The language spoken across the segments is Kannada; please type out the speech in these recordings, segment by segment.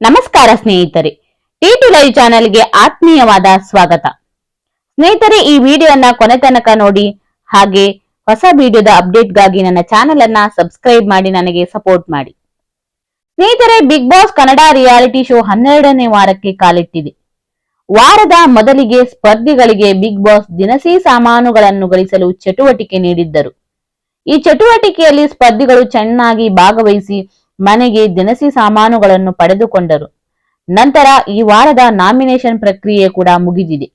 ನಮಸ್ಕಾರ ಸ್ನೇಹಿತರೆ ಟಿ ಟು ಲೈವ್ ಚಾನೆಲ್ಗೆ ಆತ್ಮೀಯವಾದ ಸ್ವಾಗತ. ಸ್ನೇಹಿತರೆ, ಈ ವಿಡಿಯೋನ ಕೊನೆ ತನಕ ನೋಡಿ, ಹಾಗೆ ಹೊಸ ವಿಡಿಯೋದ ಅಪ್ಡೇಟ್ಗಾಗಿ ನನ್ನ ಚಾನೆಲ್ ಅನ್ನ ಸಬ್ಸ್ಕ್ರೈಬ್ ಮಾಡಿ, ನನಗೆ ಸಪೋರ್ಟ್ ಮಾಡಿ. ಸ್ನೇಹಿತರೆ Big Boss Kannada reality show ಹನ್ನೆರಡನೇ ವಾರಕ್ಕೆ ಕಾಲಿಟ್ಟಿದೆ. ವಾರದ ಮೊದಲಿಗೆ ಸ್ಪರ್ಧಿಗಳಿಗೆ ಬಿಗ್ ಬಾಸ್ ದಿನಸಿ ಸಾಮಾನುಗಳನ್ನು ಗಳಿಸಲು ಚಟುವಟಿಕೆ ನೀಡಿದ್ದರು. ಈ ಚಟುವಟಿಕೆಯಲ್ಲಿ ಸ್ಪರ್ಧಿಗಳು ಚೆನ್ನಾಗಿ ಭಾಗವಹಿಸಿ ಮನೆಗೆ ದಿನಸಿ ಸಾಮಾನುಗಳನ್ನು ಪಡೆದುಕೊಂಡರು. ನಂತರ ಈ ವಾರದ ನಾಮಿನೇಷನ್ ಪ್ರಕ್ರಿಯೆ ಕೂಡ ಮುಗಿದಿದೆ.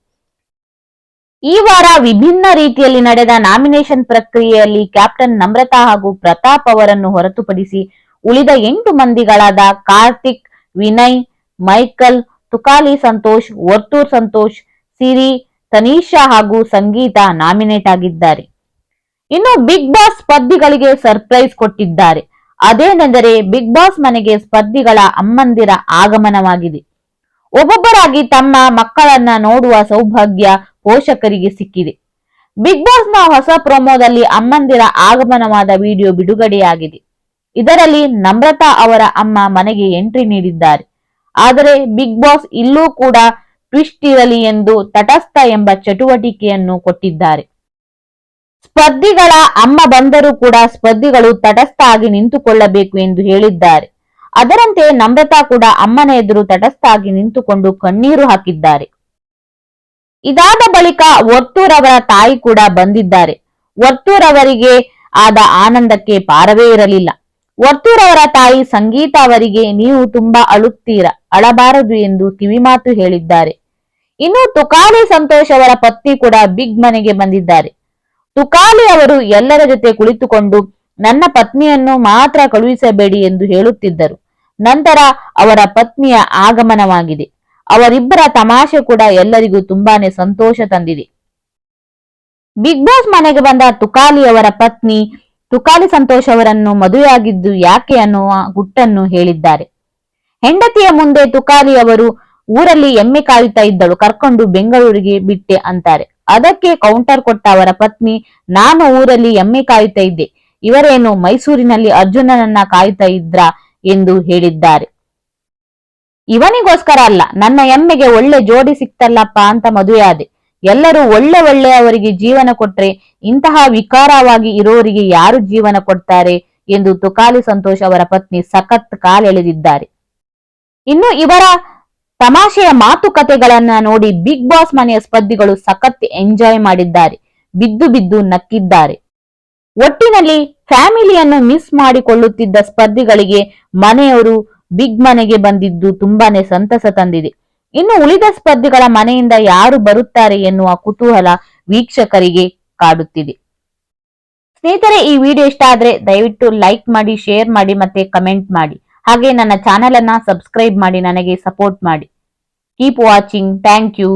ಈ ವಾರ ವಿಭಿನ್ನ ರೀತಿಯಲ್ಲಿ ನಡೆದ ನಾಮಿನೇಷನ್ ಪ್ರಕ್ರಿಯೆಯಲ್ಲಿ ಕ್ಯಾಪ್ಟನ್ ನಮ್ರತಾ ಹಾಗೂ ಪ್ರತಾಪ್ ಅವರನ್ನು ಹೊರತುಪಡಿಸಿ ಉಳಿದ ಎಂಟು ಮಂದಿಗಳಾದ ಕಾರ್ತಿಕ್, ವಿನಯ್, ಮೈಕಲ್, ತುಕಾಲಿ ಸಂತೋಷ್, ವರ್ತೂರ್ ಸಂತೋಷ್, ಸಿರಿ ತನೀಶಾ ಹಾಗೂ ಸಂಗೀತ ನಾಮಿನೇಟ್ ಆಗಿದ್ದಾರೆ. ಇನ್ನು ಬಿಗ್ ಬಾಸ್ ಸ್ಪರ್ಧಿಗಳಿಗೆ ಸರ್ಪ್ರೈಸ್ ಕೊಟ್ಟಿದ್ದಾರೆ. ಅದೇನೆಂದರೆ ಬಿಗ್ ಬಾಸ್ ಮನೆಗೆ ಸ್ಪರ್ಧಿಗಳ ಅಮ್ಮಂದಿರ ಆಗಮನವಾಗಿದೆ. ಒಬ್ಬೊಬ್ಬರಾಗಿ ತಮ್ಮ ಮಕ್ಕಳನ್ನ ನೋಡುವ ಸೌಭಾಗ್ಯ ಪೋಷಕರಿಗೆ ಸಿಕ್ಕಿದೆ. ಬಿಗ್ ಬಾಸ್ನ ಹೊಸ ಪ್ರೊಮೋದಲ್ಲಿ ಅಮ್ಮಂದಿರ ಆಗಮನವಾದ ವಿಡಿಯೋ ಬಿಡುಗಡೆಯಾಗಿದೆ. ಇದರಲ್ಲಿ ನಮ್ರತಾ ಅವರ ಅಮ್ಮ ಮನೆಗೆ ಎಂಟ್ರಿ ನೀಡಿದ್ದಾರೆ. ಆದರೆ ಬಿಗ್ ಬಾಸ್ ಇಲ್ಲೂ ಕೂಡ ಟ್ವಿಸ್ಟ್ ಇರಲಿ ಎಂದು ತಟಸ್ಥ ಎಂಬ ಚಟುವಟಿಕೆಯನ್ನು ಕೊಟ್ಟಿದ್ದಾರೆ. ಸ್ಪರ್ಧಿಗಳ ಅಮ್ಮ ಬಂದರೂ ಕೂಡ ಸ್ಪರ್ಧಿಗಳು ತಟಸ್ಥ ಆಗಿ ನಿಂತುಕೊಳ್ಳಬೇಕು ಎಂದು ಹೇಳಿದ್ದಾರೆ. ಅದರಂತೆ ನಮ್ರತಾ ಕೂಡ ಅಮ್ಮನ ಎದುರು ತಟಸ್ಥ ಆಗಿ ನಿಂತುಕೊಂಡು ಕಣ್ಣೀರು ಹಾಕಿದ್ದಾರೆ. ಇದಾದ ಬಳಿಕ ವರ್ತೂರ್ ಅವರ ತಾಯಿ ಕೂಡ ಬಂದಿದ್ದಾರೆ. ವರ್ತೂರ್ ಅವರಿಗೆ ಆದ ಆನಂದಕ್ಕೆ ಪಾರವೇ ಇರಲಿಲ್ಲ. ವರ್ತೂರ್ ಅವರ ತಾಯಿ ಸಂಗೀತ ಅವರಿಗೆ, ನೀವು ತುಂಬಾ ಅಳುತ್ತೀರಾ, ಅಳಬಾರದು ಎಂದು ಕಿವಿಮಾತು ಹೇಳಿದ್ದಾರೆ. ಇನ್ನು ತುಕಾಲಿ ಸಂತೋಷ್ ಅವರ ಪತ್ನಿ ಕೂಡ ಬಿಗ್ ಮನೆಗೆ ಬಂದಿದ್ದಾರೆ. ತುಕಾಲಿ ಅವರು ಎಲ್ಲರ ಜೊತೆ ಕುಳಿತುಕೊಂಡು, ನನ್ನ ಪತ್ನಿಯನ್ನು ಮಾತ್ರ ಕಳುಹಿಸಬೇಡಿ ಎಂದು ಹೇಳುತ್ತಿದ್ದರು. ನಂತರ ಅವರ ಪತ್ನಿಯ ಆಗಮನವಾಗಿದೆ. ಅವರಿಬ್ಬರ ತಮಾಷೆ ಕೂಡ ಎಲ್ಲರಿಗೂ ತುಂಬಾನೇ ಸಂತೋಷ ತಂದಿದೆ. ಬಿಗ್ ಬಾಸ್ ಮನೆಗೆ ಬಂದ ತುಕಾಲಿ ಅವರ ಪತ್ನಿ, ತುಕಾಲಿ ಸಂತೋಷ್ ಅವರನ್ನು ಮದುವೆಯಾಗಿದ್ದು ಯಾಕೆ ಅನ್ನುವ ಗುಟ್ಟನ್ನು ಹೇಳಿದ್ದಾರೆ. ಹೆಂಡತಿಯ ಮುಂದೆ ತುಕಾಲಿ ಅವರು ಊರಲ್ಲಿ ಎಮ್ಮೆ ಕಾಯುತ್ತಾ ಇದ್ದಳು, ಕರ್ಕೊಂಡು ಬೆಂಗಳೂರಿಗೆ ಬಿಟ್ಟೆ ಅಂತಾರೆ. ಅದಕ್ಕೆ ಕೌಂಟರ್ ಕೊಟ್ಟ ಅವರ ಪತ್ನಿ, ನಾನು ಊರಲ್ಲಿ ಎಮ್ಮೆ ಕಾಯುತ್ತಾ ಇದ್ದೆ. ಇವರೇನು ಮೈಸೂರಿನಲ್ಲಿ ಅರ್ಜುನನನ್ನ ಕಾಯುತ್ತಾ ಇದ್ರ ಎಂದು ಹೇಳಿದ್ದಾರೆ. ಇವನಿಗೋಸ್ಕರ ಅಲ್ಲ, ನನ್ನ ಎಮ್ಮೆಗೆ ಒಳ್ಳೆ ಜೋಡಿ ಸಿಕ್ತಲ್ಲಪ್ಪ ಅಂತ ಮದುವೆಯಾದೆ. ಎಲ್ಲರೂ ಒಳ್ಳೆ ಒಳ್ಳೆಯವರಿಗೆ ಜೀವನ ಕೊಟ್ರೆ ಇಂತಹ ವಿಕಾರವಾಗಿ ಇರೋರಿಗೆ ಯಾರು ಜೀವನ ಕೊಡ್ತಾರೆ ಎಂದು ತುಕಾಲಿ ಸಂತೋಷ್ ಅವರ ಪತ್ನಿ ಸಖತ್ ಕಾಲೆಳೆದಿದ್ದಾರೆ. ಇನ್ನು ಇವರ ತಮಾಷೆಯ ಮಾತುಕತೆಗಳನ್ನ ನೋಡಿ ಬಿಗ್ ಬಾಸ್ ಮನೆಯ ಸ್ಪರ್ಧಿಗಳು ಸಖತ್ ಎಂಜಾಯ್ ಮಾಡಿದ್ದಾರೆ, ಬಿದ್ದು ಬಿದ್ದು ನಕ್ಕಿದ್ದಾರೆ. ಒಟ್ಟಿನಲ್ಲಿ ಫ್ಯಾಮಿಲಿಯನ್ನು ಮಿಸ್ ಮಾಡಿಕೊಳ್ಳುತ್ತಿದ್ದ ಸ್ಪರ್ಧಿಗಳಿಗೆ ಮನೆಯವರು ಬಿಗ್ ಮನೆಗೆ ಬಂದಿದ್ದು ತುಂಬಾನೇ ಸಂತಸ ತಂದಿದೆ. ಇನ್ನು ಉಳಿದ ಸ್ಪರ್ಧಿಗಳ ಮನೆಯಿಂದ ಯಾರು ಬರುತ್ತಾರೆ ಎನ್ನುವ ಕುತೂಹಲ ವೀಕ್ಷಕರಿಗೆ ಕಾಡುತ್ತಿದೆ. ಸ್ನೇಹಿತರೆ, ಈ ವಿಡಿಯೋ ಇಷ್ಟ ಆದ್ರೆ ದಯವಿಟ್ಟು ಲೈಕ್ ಮಾಡಿ, ಶೇರ್ ಮಾಡಿ ಮತ್ತೆ ಕಮೆಂಟ್ ಮಾಡಿ. ಹಾಗೆ ನನ್ನ ಚಾನೆಲ್ ಅನ್ನ ಸಬ್ಸ್ಕ್ರೈಬ್ ಮಾಡಿ ನನಗೆ ಸಪೋರ್ಟ್ ಮಾಡಿ. Keep watching thank you